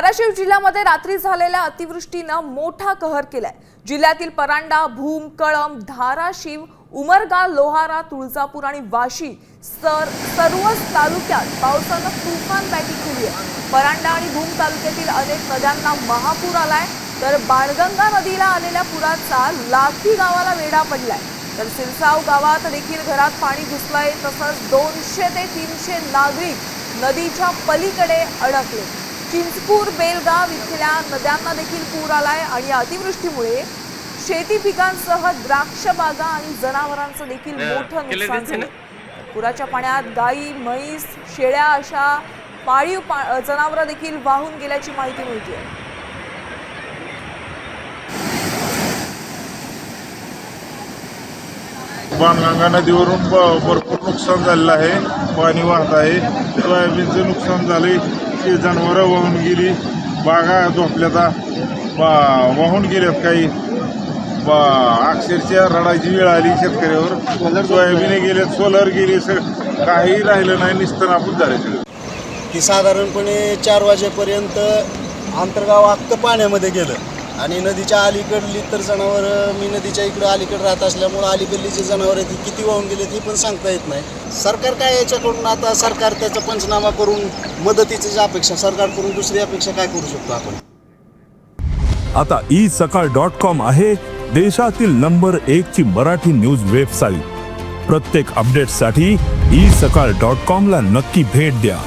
धाराशिव जिल्ह्यामध्ये रात्री झालेल्या अतिवृष्टीनं मोठा कहर केलाय. जिल्ह्यातील परांडा भूम कळंब धाराशिव उमरगा लोहारा तुळजापूर आणि वाशी सर सर्वच तालुक्यात पावसानं तुफान बॅटिंग केली आहे. परांडा आणि भूम तालुक्यातील अनेक नद्यांना महापूर आलाय तर बाणगंगा नदीला आलेल्या पुराचा लाखी गावाला वेढा पडलाय. तर सिरसाव गावात देखील घरात पाणी घुसलंय तसंच दोनशे ते तीनशे नागरिक नदीच्या पलीकडे अडकले. चिंचपूर बेलगाव इथल्या नद्यांना देखील पूर आलाय आणि या अतिवृष्टीमुळे शेती पिकांसह द्राक्ष बागा आणि जनावरांचं देखील मोठं नुकसान झालं पुराच्या पाण्यात गायी म्हैस शेळ्या अशा पाळीव पा जनावरं देखील वाहून गेल्याची माहिती मिळते बाणगंगा नदीवरून भरपूर नुकसान झालेलं आहे. पाणी वाहत आहे. सोयाबीनचं नुकसान झाले ते जनावरं वाहून गेली. बागा झोपल्याता बा वाहून गेल्यात काही. बा अक्षरशः रडायची वेळ आली शेतकऱ्यावर. सोयाबीन गेल्यात सोलर गेली सग काही राहिलं नाही निस्तनापूर झाले सगळं. की साधारणपणे चार वाजेपर्यंत आंतरगाव अख्खं पाण्यामध्ये गेलं. आणि नदीच्या अलीकडली तर जनावरं मी नदीच्या इकडं अलीकडे राहत असल्यामुळं अलीकडली जी जनावरं आहेत ती किती वाहून गेली ती पण सांगता येत नाही. सरकार काय याच्याकडून आता सरकार त्याचा पंचनामा करून मदतीची जी अपेक्षा सरकारकडून दुसरी अपेक्षा काय करू शकतो आपण? आता ई सकाळ डॉट कॉम आहे देशातील नंबर एक ची मराठी न्यूज वेबसाईट. प्रत्येक अपडेटसाठी ई सकाळ डॉट कॉम ला नक्की भेट द्या.